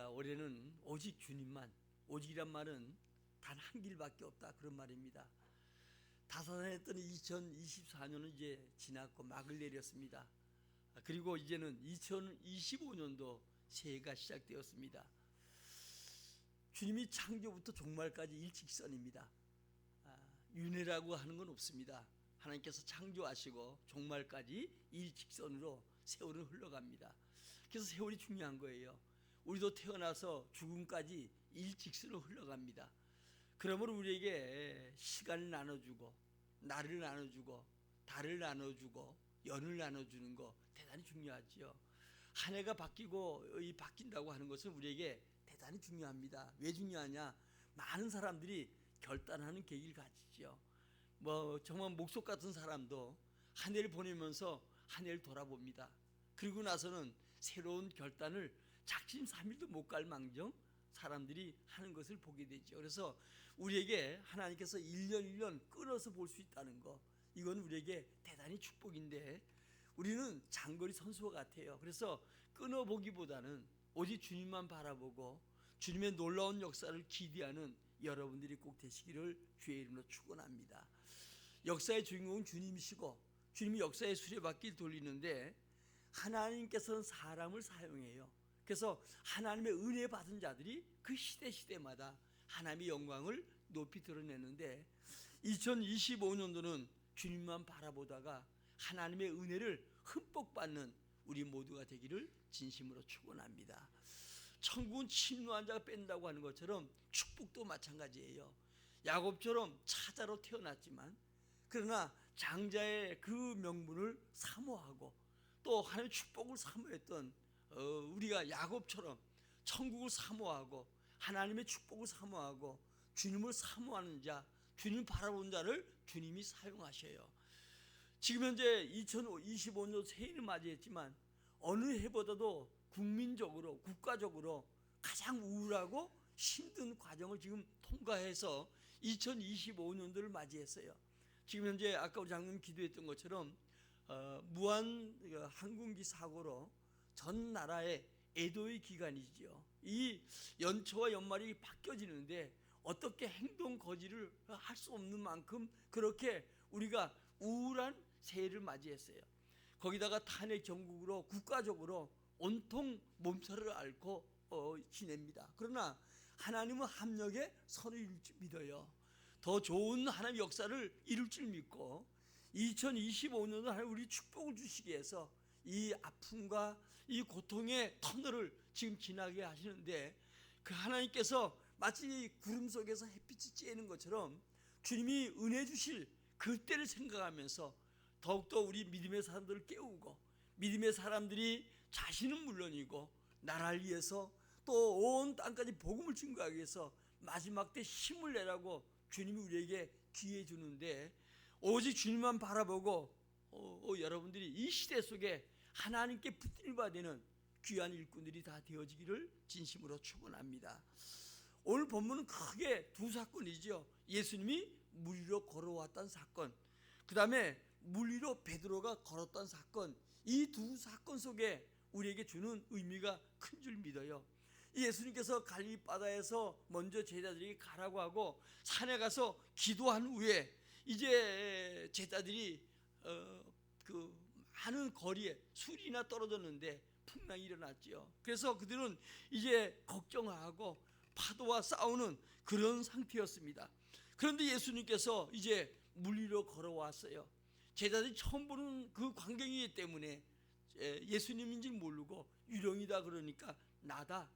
우리가 올해는 오직 주님만 오직이란 말은 단 한 길밖에 없다 그런 말입니다. 다산했던 2024년은 이제 지났고 막을 내렸습니다. 아, 그리고 이제는 2025년도 새해가 시작되었습니다. 주님이 창조부터 종말까지 일직선입니다. 아, 윤회라고 하는 건 없습니다. 하나님께서 창조하시고 종말까지 일직선으로 세월은 흘러갑니다. 그래서 세월이 중요한 거예요. 우리도 태어나서 죽음까지 일직선으로 흘러갑니다. 그러므로 우리에게 시간을 나눠주고 날을 나눠주고 달을 나눠주고 연을 나눠주는 거 대단히 중요하지요. 한 해가 바뀌고 이 바뀐다고 하는 것은 우리에게 대단히 중요합니다. 왜 중요하냐? 많은 사람들이 결단하는 계기를 가지죠. 뭐 정말 목속 같은 사람도 한 해를 보내면서 한 해를 돌아봅니다. 그리고 나서는 새로운 결단을 작심삼일도 못 갈 망정 사람들이 하는 것을 보게 되죠. 그래서 우리에게 하나님께서 1년 1년 끊어서 볼 수 있다는 거 이건 우리에게 대단히 축복인데 우리는 장거리 선수와 같아요. 그래서 끊어 보기보다는 오직 주님만 바라보고 주님의 놀라운 역사를 기대하는 여러분들이 꼭 되시기를 주의 이름으로 축원합니다. 역사의 주인공은 주님이시고 주님이 역사의 수레바퀴를 돌리는데 하나님께서는 사람을 사용해요. 그래서 하나님의 은혜 받은 자들이 그 시대 시대마다 하나님의 영광을 높이 드러내는데 2025년도는 주님만 바라보다가 하나님의 은혜를 흠뻑 받는 우리 모두가 되기를 진심으로 축원합니다. 천국은 침노한 자가 뺀다고 하는 것처럼 축복도 마찬가지예요. 야곱처럼 차자로 태어났지만 그러나 장자의 그 명분을 사모하고 또 하나님의 축복을 사모했던 어, 우리가 야곱처럼 천국을 사모하고 하나님의 축복을 사모하고 주님을 사모하는 자, 주님 바라보는 자를 주님이 사용하셔요. 지금 현재 2025년 새해를 맞이했지만 어느 해보다도 국민적으로 국가적으로 가장 우울하고 힘든 과정을 지금 통과해서 2025년도를 맞이했어요. 지금 현재 아까 우리 장님 기도했던 것처럼 어, 무한 그 항공기 사고로 전 나라의 애도의 기간이지요. 이 연초와 연말이 바뀌어지는데 어떻게 행동 거지를 할 수 없는 만큼 그렇게 우리가 우울한 새해를 맞이했어요. 거기다가 탄핵 정국으로 국가적으로 온통 몸살을 앓고 어, 지냅니다. 그러나 하나님은 합력의 선을 믿어요. 더 좋은 하나님 역사를 이룰 줄 믿고 2025년도 하나님 우리 축복을 주시기 위해서 이 아픔과 이 고통의 터널을 지금 지나게 하시는데 그 하나님께서 마치 구름 속에서 햇빛이 쬐는 것처럼 주님이 은혜 주실 그때를 생각하면서 더욱더 우리 믿음의 사람들을 깨우고 믿음의 사람들이 자신은 물론이고 나라를 위해서 또 온 땅까지 복음을 증거하기 위해서 마지막 때 힘을 내라고 주님이 우리에게 기회 주는데 오직 주님만 바라보고 어, 어, 여러분들이 이 시대 속에 하나님께 붙들 받는 귀한 일꾼들이 다 되어지기를 진심으로 축원합니다. 오늘 본문은 크게 두 사건이죠. 예수님이 물 위로 걸어왔던 사건, 그 다음에 물 위로 베드로가 걸었던 사건. 이 두 사건 속에 우리에게 주는 의미가 큰 줄 믿어요. 예수님께서 갈릴리 바다에서 먼저 제자들에게 가라고 하고 산에 가서 기도한 후에 이제 제자들이 어, 그 많은 거리에 술이나 떨어졌는데 풍랑이 일어났지요. 그래서 그들은 이제 걱정하고 파도와 싸우는 그런 상태였습니다. 그런데 예수님께서 이제 물 위로 걸어왔어요. 제자들이 처음 보는 그 광경이기 때문에 예수님인지 모르고 유령이다 그러니까 나다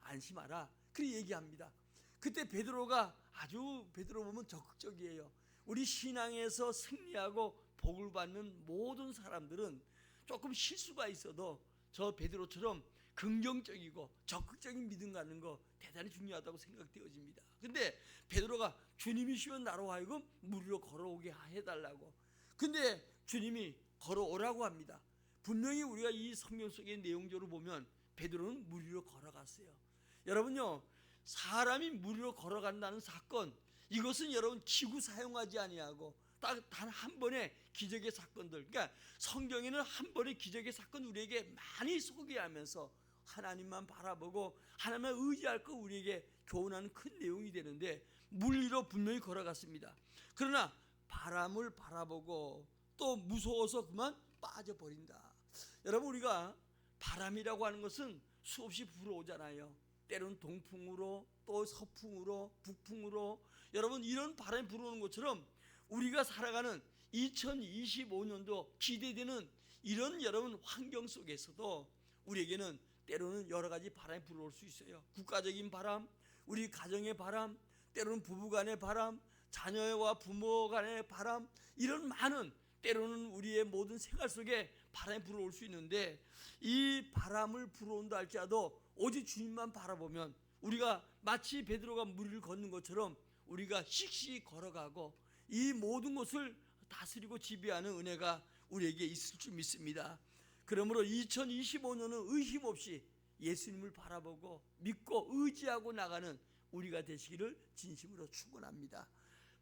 안심하라 그렇게 얘기합니다. 그때 베드로가 아주 베드로 보면 적극적이에요. 우리 신앙에서 승리하고 복을 받는 모든 사람들은 조금 실수가 있어도 저 베드로처럼 긍정적이고 적극적인 믿음 갖는 거 대단히 중요하다고 생각되어집니다. 근데 베드로가 주님이시면 나로 하여금 물 위로 걸어오게 해달라고. 근데 주님이 걸어오라고 합니다. 분명히 우리가 이 성경 속의 내용적으로 보면 베드로는 물 위로 걸어갔어요. 여러분요, 사람이 물 위로 걸어간다는 사건, 이것은 여러분 기구 사용하지 아니하고 단 한 번의 기적의 사건들. 그러니까 성경에는 한 번의 기적의 사건 우리에게 많이 소개하면서 하나님만 바라보고 하나님만 의지할 거 우리에게 교훈하는 큰 내용이 되는데 물 위로 분명히 걸어갔습니다. 그러나 바람을 바라보고 또 무서워서 그만 빠져버린다. 여러분 우리가 바람이라고 하는 것은 수없이 불어오잖아요. 때로는 동풍으로 또 서풍으로 북풍으로 여러분 이런 바람이 불어오는 것처럼 우리가 살아가는 2025년도 기대되는 이런 여러분 환경 속에서도 우리에게는 때로는 여러 가지 바람이 불어올 수 있어요. 국가적인 바람, 우리 가정의 바람, 때로는 부부 간의 바람, 자녀와 부모 간의 바람, 이런 많은 때로는 우리의 모든 생활 속에 바람이 불어올 수 있는데 이 바람을 불어온다 할지라도 오직 주님만 바라보면 우리가 마치 베드로가 물 위를 걷는 것처럼 우리가 씩씩 걸어가고 이 모든 것을 다스리고 지배하는 은혜가 우리에게 있을 줄 믿습니다. 그러므로 2025년은 의심 없이 예수님을 바라보고 믿고 의지하고 나가는 우리가 되시기를 진심으로 축원합니다.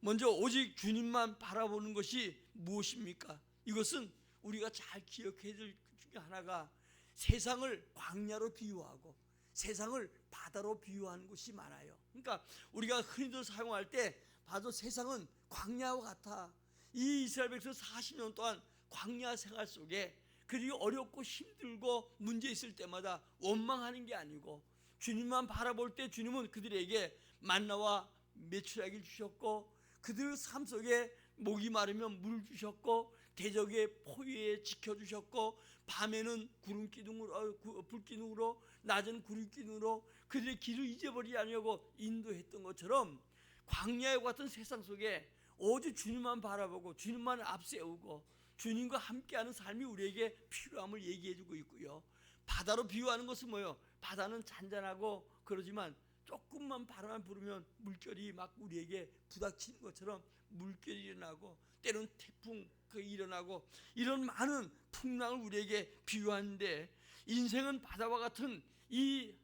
먼저 오직 주님만 바라보는 것이 무엇입니까? 이것은 우리가 잘 기억해야 될 중에 하나가 세상을 광야로 비유하고 세상을 바다로 비유하는 것이 많아요. 그러니까 우리가 흔히들 사용할 때 봐도 세상은 광야와 같아. 이 이스라엘 백성 40년 동안 광야 생활 속에 그리고 어렵고 힘들고 문제 있을 때마다 원망하는 게 아니고 주님만 바라볼 때 주님은 그들에게 만나와 메추라기를 주셨고 그들 삶 속에 목이 마르면 물 주셨고 대적의 포위에 지켜주셨고 밤에는 구름 기둥으로 어, 구- 불 기둥으로 낮은 구름 기둥으로 그들의 길을 잊어버리지 않으려고 인도했던 것처럼 광야와 같은 세상 속에 오직 주님만 바라보고 주님만 앞세우고 주님과 함께하는 삶이 우리에게 필요함을 얘기해주고 있고요. 바다로 비유하는 것은 뭐요? 바다는 잔잔하고 그러지만 조금만 바람만 불으면 물결이 막 우리에게 부닥치는 것처럼 물결이 일어나고 때로는 태풍 그 일어나고 이런 많은 풍랑을 우리에게 비유하는데 인생은 바다와 같은 이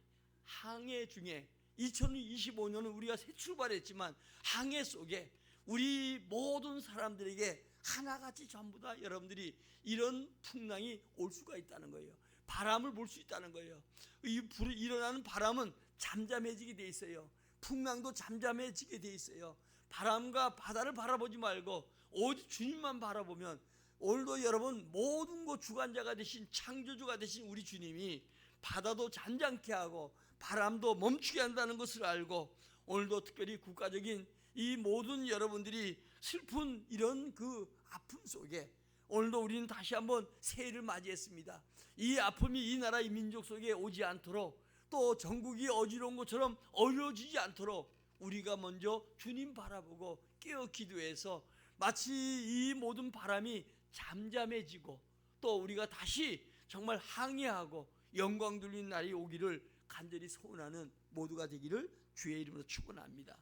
항해 중에 2025년은 우리가 새 출발했지만 항해 속에 우리 모든 사람들에게 하나같이 전부 다 여러분들이 이런 풍랑이 올 수가 있다는 거예요. 바람을 볼 수 있다는 거예요. 이 불이 일어나는 바람은 잠잠해지게 돼 있어요. 풍랑도 잠잠해지게 돼 있어요. 바람과 바다를 바라보지 말고 오직 주님만 바라보면 오늘도 여러분 모든 것 주관자가 되신 창조주가 되신 우리 주님이 바다도 잠잠케 하고 바람도 멈추게 한다는 것을 알고 오늘도 특별히 국가적인 이 모든 여러분들이 슬픈 이런 그 아픔 속에 오늘도 우리는 다시 한번 새해를 맞이했습니다. 이 아픔이 이 나라 이 민족 속에 오지 않도록 또 전국이 어지러운 것처럼 어려워지지 않도록 우리가 먼저 주님 바라보고 깨어 기도해서 마치 이 모든 바람이 잠잠해지고 또 우리가 다시 정말 항해하고 영광 돌린 날이 오기를 간절히 소원하는 모두가 되기를 주의 이름으로 축원합니다.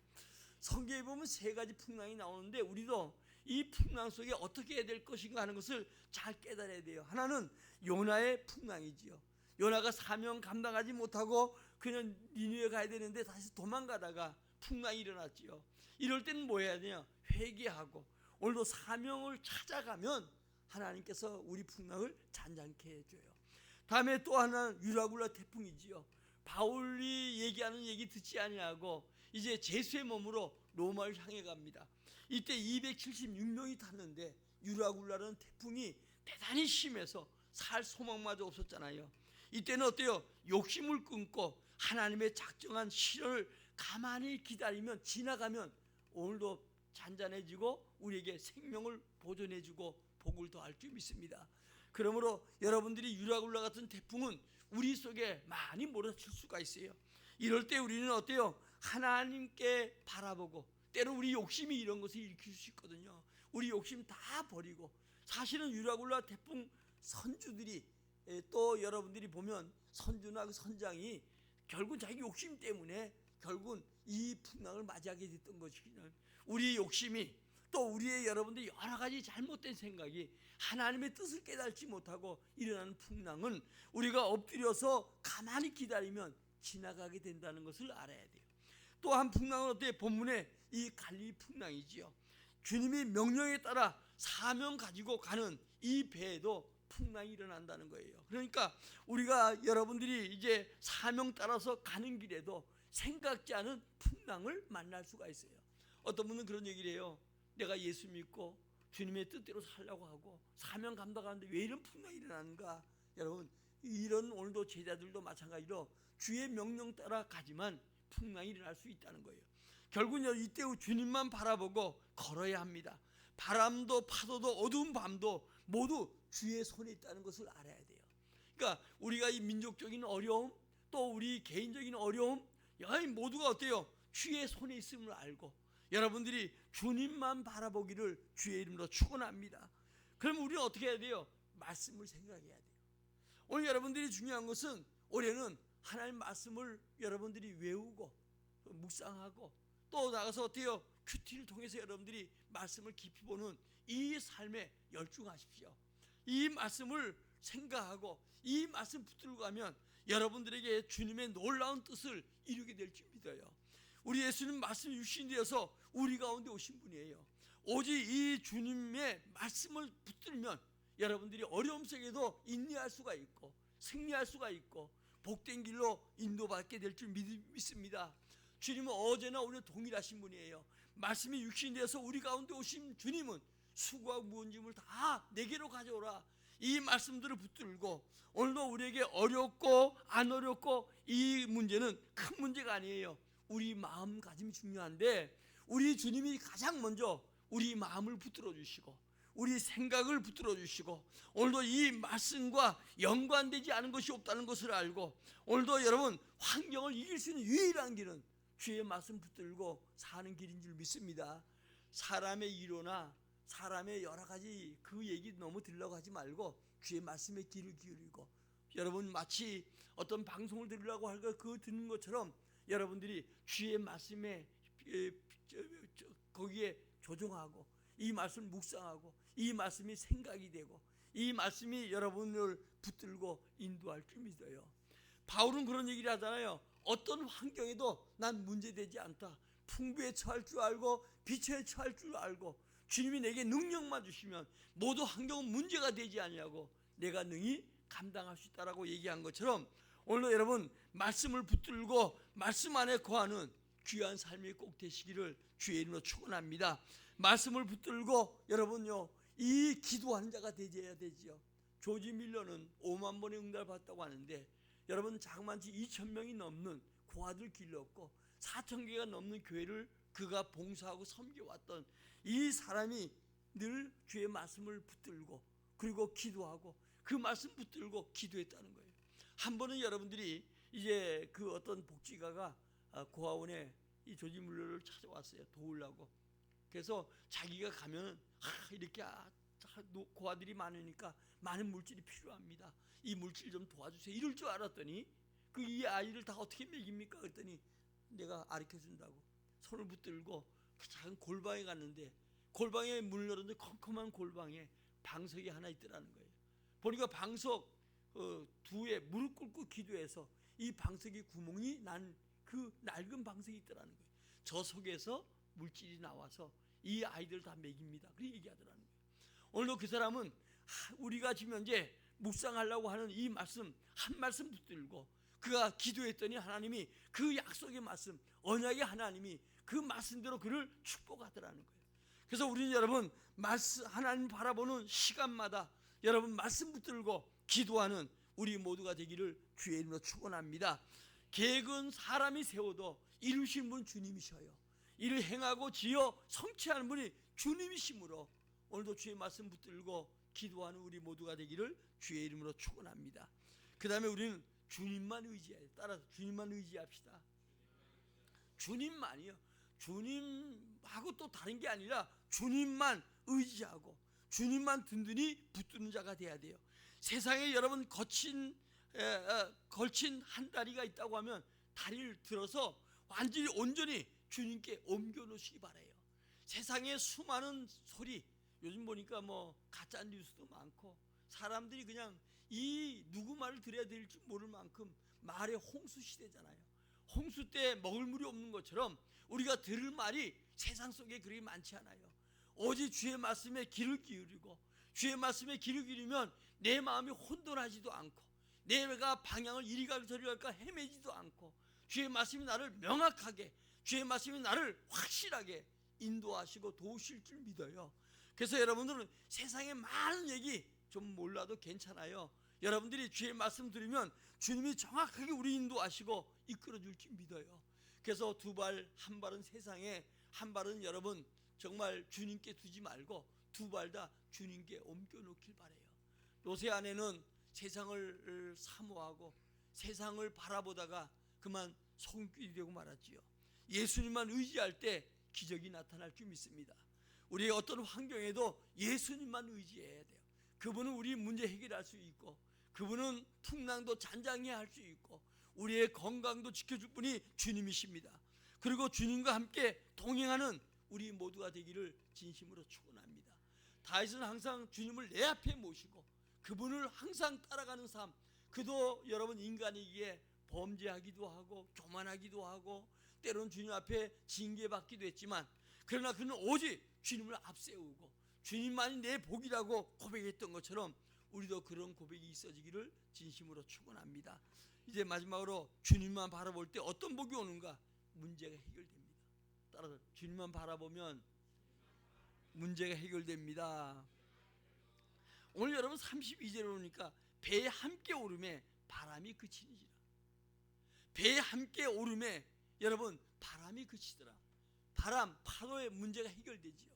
성경에 보면 세 가지 풍랑이 나오는데 우리도 이 풍랑 속에 어떻게 해야 될 것인가 하는 것을 잘 깨달아야 돼요. 하나는 요나의 풍랑이지요. 요나가 사명 감당하지 못하고 그냥 니누에 가야 되는데 다시 도망가다가 풍랑이 일어났지요. 이럴 때는 뭐 해야 되냐? 회개하고 오늘도 사명을 찾아가면 하나님께서 우리 풍랑을 잔잔케 해줘요. 다음에 또 하나는 유라굴라 태풍이지요. 바울이 얘기하는 얘기 듣지 아니하고 이제 제수의 몸으로 로마를 향해 갑니다. 이때 276명이 탔는데 유라굴라는 태풍이 대단히 심해서 살 소망마저 없었잖아요. 이때는 어때요? 욕심을 끊고 하나님의 작정한 시를 가만히 기다리면 지나가면 오늘도 잔잔해지고 우리에게 생명을 보존해주고 복을 더할 줄 믿습니다. 그러므로 여러분들이 유라굴라 같은 태풍은 우리 속에 많이 몰아칠 수가 있어요. 이럴 때 우리는 어때요? 하나님께 바라보고 때로 우리 욕심이 이런 것을 일으킬 수 있거든요. 우리 욕심 다 버리고 사실은 유라굴라 태풍 선주들이 에, 또 여러분들이 보면 선주나 그 선장이 결국 자기 욕심 때문에 결국은 이 풍랑을 맞이하게 됐던 것이기는 우리 욕심이 또 우리의 여러분들이 여러 가지 잘못된 생각이 하나님의 뜻을 깨닫지 못하고 일어나는 풍랑은 우리가 엎드려서 가만히 기다리면 지나가게 된다는 것을 알아야 돼요. 또한 풍랑은 어때? 본문에 이 갈리 풍랑이지요. 주님이 명령에 따라 사명 가지고 가는 이 배에도 풍랑이 일어난다는 거예요. 그러니까 우리가 여러분들이 이제 사명 따라서 가는 길에도 생각지 않은 풍랑을 만날 수가 있어요. 어떤 분은 그런 얘기를 해요. 내가 예수 믿고 주님의 뜻대로 살려고 하고 사명 감당하는데 왜 이런 풍랑이 일어나는가? 여러분 이런 오늘도 제자들도 마찬가지로 주의 명령 따라 가지만 풍랑이 일어날 수 있다는 거예요. 결국은 이때 주님만 바라보고 걸어야 합니다. 바람도 파도도 어두운 밤도 모두 주의 손에 있다는 것을 알아야 돼요. 그러니까 우리가 이 민족적인 어려움 또 우리 개인적인 어려움 모두가 어때요? 주의 손에 있음을 알고 여러분들이 주님만 바라보기를 주의 이름으로 축원합니다. 그럼 우리는 어떻게 해야 돼요? 말씀을 생각해야 돼요. 오늘 여러분들이 중요한 것은 올해는 하나님 말씀을 여러분들이 외우고 묵상하고 또 나가서 어때요? 큐티를 통해서 여러분들이 말씀을 깊이 보는 이 삶에 열중하십시오. 이 말씀을 생각하고 이 말씀 붙들고 가면 여러분들에게 주님의 놀라운 뜻을 이루게 될 줄 믿어요. 우리 예수님 말씀 유신 되어서 우리 가운데 오신 분이에요. 오직 이 주님의 말씀을 붙들면 여러분들이 어려움 속에도 인내할 수가 있고 승리할 수가 있고 복된 길로 인도받게 될 줄 믿습니다. 주님은 어제나 오늘 동일하신 분이에요. 말씀이 육신되어서 우리 가운데 오신 주님은 수고하고 무은 짐을 다 내게로 가져오라. 이 말씀들을 붙들고 오늘도 우리에게 어렵고 안 어렵고 이 문제는 큰 문제가 아니에요. 우리 마음가짐이 중요한데 우리 주님이 가장 먼저 우리 마음을 붙들어 주시고 우리 생각을 붙들어 주시고 오늘도 이 말씀과 연관되지 않은 것이 없다는 것을 알고 오늘도 여러분 환경을 이길 수 있는 유일한 길은 주의 말씀 붙들고 사는 길인 줄 믿습니다. 사람의 이로나 사람의 여러 가지 그 얘기 너무 들려고 하지 말고 주의 말씀에 귀를 기울이고 여러분 마치 어떤 방송을 들으려고 할거그 듣는 것처럼 여러분들이 주의 말씀에 거기에 조종하고 이 말씀 묵상하고 이 말씀이 생각이 되고 이 말씀이 여러분을 붙들고 인도할 줄 믿어요. 바울은 그런 얘기를 하잖아요. 어떤 환경에도 난 문제되지 않다. 풍부에 처할 줄 알고 빛에 처할 줄 알고 주님이 내게 능력만 주시면 모두 환경은 문제가 되지 않냐고 내가 능히 감당할 수 있다라고 얘기한 것처럼 오늘 여러분 말씀을 붙들고 말씀 안에 거하는 귀한 삶이 꼭 되시기를 주의 이름으로 축원합니다. 말씀을 붙들고 여러분요 이 기도하는 자가 되어야 되지요. 조지 밀러는 5만 번의 응답을 받았다고 하는데 여러분 자그만치 2천 명이 넘는 고아들 길렀고 4천 개가 넘는 교회를 그가 봉사하고 섬겨왔던 이 사람이 늘 주의 말씀을 붙들고 그리고 기도하고 그 말씀 붙들고 기도했다는 거예요. 한 번은 여러분들이 이제 그 어떤 복지가가 아, 고아원에 이 조지 물러를 찾아왔어요. 도우려고. 그래서 자기가 가면 아, 이렇게 아, 고아들이 많으니까 많은 물질이 필요합니다. 이 물질 좀 도와주세요. 이럴 줄 알았더니 그 이 아이를 다 어떻게 먹입니까? 그랬더니 내가 가르쳐 준다고 손을 붙들고 그 작은 골방에 갔는데 골방에 문 열었는데 컴컴한 골방에 방석이 하나 있더라는 거예요. 보니까 방석 어, 두에 무릎 꿇고 기도해서 이 방석이 구멍이 난 그 낡은 방석이 있더라는 거예요. 저 속에서 물질이 나와서 이 아이들 다 먹입니다. 그렇게 얘기하더라는 거예요. 오늘도 그 사람은 우리가 지금 현재 묵상하려고 하는 이 말씀 한 말씀 붙들고 그가 기도했더니 하나님이 그 약속의 말씀 언약의 하나님이 그 말씀대로 그를 축복하더라는 거예요. 그래서 우리는 여러분 말씀 하나님 바라보는 시간마다 여러분 말씀 붙들고 기도하는 우리 모두가 되기를 주의 이름으로 축원합니다. 계획은 사람이 세워도 이루신 분 주님이셔요. 이를 행하고 지어 성취하는 분이 주님이시므로 오늘도 주의 말씀 붙들고 기도하는 우리 모두가 되기를 주의 이름으로 축원합니다. 그다음에 우리는 주님만 의지해요. 따라서 주님만 의지합시다. 주님만이요. 주님하고 또 다른 게 아니라 주님만 의지하고 주님만 든든히 붙드는 자가 돼야 돼요. 세상에 여러분 거친 에, 에, 걸친 한 다리가 있다고 하면 다리를 들어서 완전히 온전히 주님께 옮겨 놓으시기 바래요. 세상에 수많은 소리 요즘 보니까 뭐 가짜 뉴스도 많고 사람들이 그냥 이 누구 말을 들어야 될지 모를 만큼 말의 홍수 시대잖아요. 홍수 때 먹을 물이 없는 것처럼 우리가 들을 말이 세상 속에 그리 많지 않아요. 오직 주의 말씀에 귀를 기울이고 주의 말씀에 귀를 기울이면 내 마음이 혼돈하지도 않고 내가 방향을 이리 갈까 저리 갈까 헤매지도 않고 주의 말씀이 나를 명확하게 주의 말씀이 나를 확실하게 인도하시고 도우실 줄 믿어요. 그래서 여러분들은 세상의 많은 얘기 좀 몰라도 괜찮아요. 여러분들이 주의 말씀 들으면 주님이 정확하게 우리 인도하시고 이끌어 줄 줄 믿어요. 그래서 두 발 한 발은 세상에 한 발은 여러분 정말 주님께 두지 말고 두 발 다 주님께 옮겨 놓길 바래요. 요새 안에는 세상을 사모하고 세상을 바라보다가 그만 손길이 되고 말았지요. 예수님만 의지할 때 기적이 나타날 줄 믿습니다. 우리의 어떤 환경에도 예수님만 의지해야 돼요. 그분은 우리 문제 해결할 수 있고 그분은 풍랑도 잔잔히 할 수 있고 우리의 건강도 지켜줄 분이 주님이십니다. 그리고 주님과 함께 동행하는 우리 모두가 되기를 진심으로 축원합니다. 다윗은 항상 주님을 내 앞에 모시고 그분을 항상 따라가는 삶. 그도 여러분 인간이기에 범죄하기도 하고 교만하기도 하고 때로는 주님 앞에 징계받기도 했지만 그러나 그는 오직 주님을 앞세우고 주님만이 내 복이라고 고백했던 것처럼 우리도 그런 고백이 있어지기를 진심으로 축원합니다. 이제 마지막으로 주님만 바라볼 때 어떤 복이 오는가? 문제가 해결됩니다. 따라서 주님만 바라보면 문제가 해결됩니다. 오늘 여러분 32절에 보니까 배에 함께 오름에 바람이 그치니지라. 배에 함께 오름에 여러분 바람이 그치더라. 바람 파도의 문제가 해결되지요.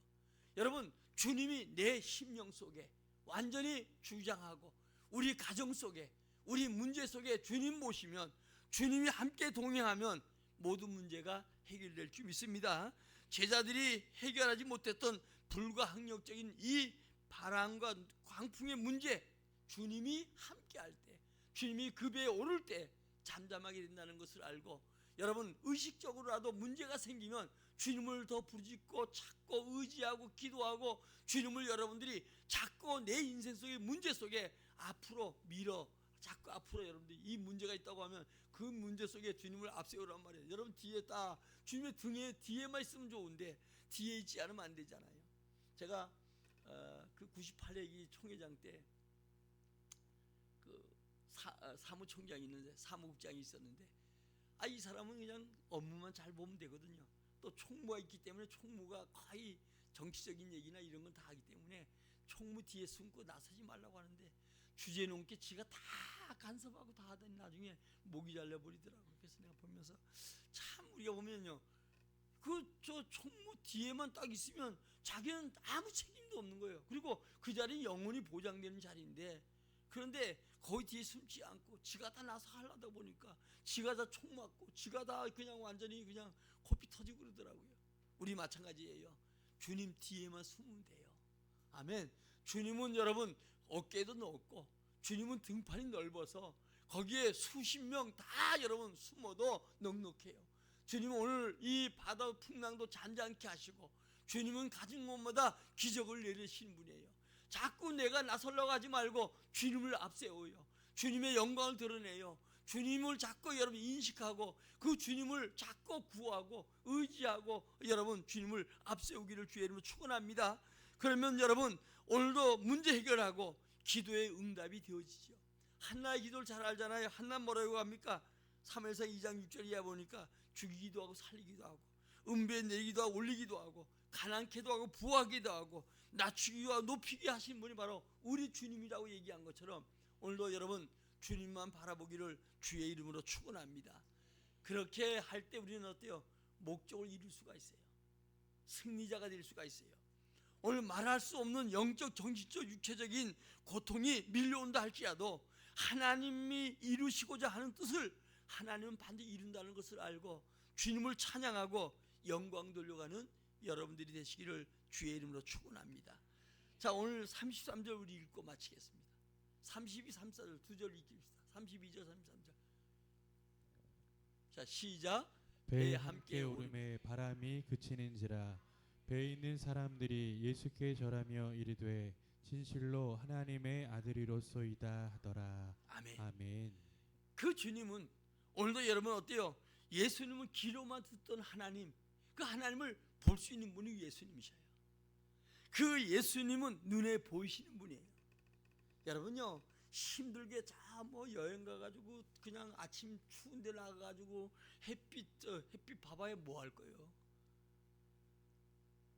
여러분 주님이 내 심령 속에 완전히 주장하고 우리 가정 속에 우리 문제 속에 주님 모시면 주님이 함께 동행하면 모든 문제가 해결될 줄 믿습니다. 제자들이 해결하지 못했던 불가항력적인 이 바람과 광풍의 문제 주님이 함께 할 때, 주님이 그 배에 오를 때 잠잠하게 된다는 것을 알고 여러분 의식적으로라도 문제가 생기면 주님을 더 부르짖고 찾고 의지하고 기도하고 주님을 여러분들이 자꾸 내 인생 속의 문제 속에 앞으로 밀어 자꾸 앞으로 여러분들이 이 문제가 있다고 하면 그 문제 속에 주님을 앞세우란 말이에요. 여러분 뒤에 딱 주님의 등에 뒤에만 있으면 좋은데 뒤에 있지 않으면 안 되잖아요. 제가 어, 그 98회기 총회장 때 그 사무총장이 있는데 사무국장이 있었는데 아 이 사람은 그냥 업무만 잘 보면 되거든요. 또 총무가 있기 때문에 총무가 거의 정치적인 얘기나 이런 건 다 하기 때문에 총무 뒤에 숨고 나서지 말라고 하는데 주제 넘게 지가 다 간섭하고 다 하더니 나중에 목이 잘려 버리더라고요. 그래서 내가 보면서 참 우리가 보면요. 그 저 총무 뒤에만 딱 있으면 자기는 아무 책임도 없는 거예요. 그리고 그 자리는 영원히 보장되는 자리인데 그런데 거기 뒤에 숨지 않고 지가 다 나서 하려다 보니까 지가 다 총 맞고 지가 다 그냥 완전히 그냥 코피 터지고 그러더라고요. 우리 마찬가지예요. 주님 뒤에만 숨으면 돼요. 아멘. 주님은 여러분 어깨도 넓고 주님은 등판이 넓어서 거기에 수십 명 다 여러분 숨어도 넉넉해요. 주님은 오늘 이 바다 풍랑도 잔잔케 하시고 주님은 가진 곳마다 기적을 내리시는 분이에요. 자꾸 내가 나설려고 하지 말고 주님을 앞세워요. 주님의 영광을 드러내요. 주님을 자꾸 여러분 인식하고 그 주님을 자꾸 구하고 의지하고 여러분 주님을 앞세우기를 주의 이름으로 축원합니다. 그러면 여러분 오늘도 문제 해결하고 기도의 응답이 되어지죠. 한나의 기도를 잘 알잖아요. 한나 뭐라고 합니까? 3에서 2장 6절이야 보니까 죽이기도 하고 살리기도 하고 은배 내기도 하고 올리기도 하고 가난케도 하고 부하기도 하고 낮추기와 높이기 하신 분이 바로 우리 주님이라고 얘기한 것처럼 오늘도 여러분 주님만 바라보기를 주의 이름으로 축원합니다. 그렇게 할 때 우리는 어때요? 목적을 이룰 수가 있어요. 승리자가 될 수가 있어요. 오늘 말할 수 없는 영적, 정신적, 육체적인 고통이 밀려온다 할지라도 하나님이 이루시고자 하는 뜻을 하나님은 반드시 이룬다는 것을 알고 주님을 찬양하고 영광 돌려가는 여러분들이 되시기를 주의 이름으로 축원합니다. 자 오늘 33절 우리 읽고 마치겠습니다. 32, 34절 두 절 읽읍시다. 32절, 33절. 자 시작. 배에 함께 함께 오름에 바람이 그치는지라 배에 있는 사람들이 예수께 절하며 이르되 진실로 하나님의 아들이로소이다 하더라 아멘. 아멘 그 주님은 오늘도 여러분 어때요? 예수님은 귀로만 듣던 하나님, 그 하나님을 볼 수 있는 분이 예수님이셔요. 그 예수님은 눈에 보이시는 분이에요. 여러분요 힘들게 자 뭐 여행 가가지고 그냥 아침 추운데 나가가지고 햇빛 어, 햇빛 봐봐야 뭐 할 거예요?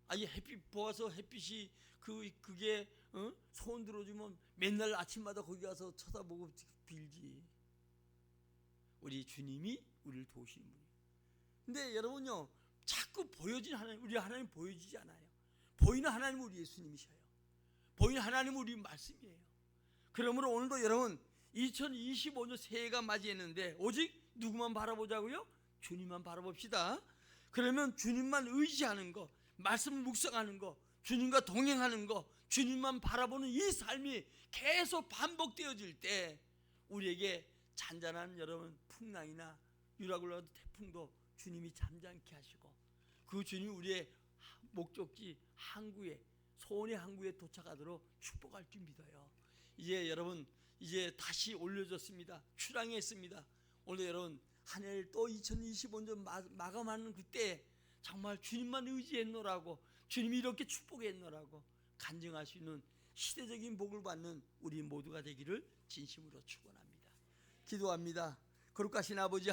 아니 햇빛 보아서 햇빛이 그 그게 어? 소원 들어주면 맨날 아침마다 거기 가서 쳐다보고 빌지. 우리 주님이 우리를 도우시는 분이. 근데 여러분요 자꾸 보여진 하나님 우리 하나님 보여지지 않아요. 보이는 하나님 우리 예수님이셔요. 보이는 하나님 우리 말씀이에요. 그러므로 오늘도 여러분 2025년 새해가 맞이했는데 오직 누구만 바라보자고요? 주님만 바라봅시다. 그러면 주님만 의지하는 거, 말씀을 묵상하는 거, 주님과 동행하는 거, 주님만 바라보는 이 삶이 계속 반복되어질 때 우리에게 잔잔한 여러분 풍랑이나 유라굴라도 태풍도 주님이 잠잠케 하시고 그 주님이 우리의 목적지 항구에 소원의 항구에 도착하도록 축복할 줄 믿어요. 이제 여러분 이제 다시 올려졌습니다. 출항했습니다. 오늘 여러분 한 해를 또 2025년 마감하는 그때 정말 주님만 의지했노라고 주님이 이렇게 축복했노라고 간증할 수 있는 시대적인 복을 받는 우리 모두가 되기를 진심으로 축원합니다. 기도합니다. 거룩하신 아버지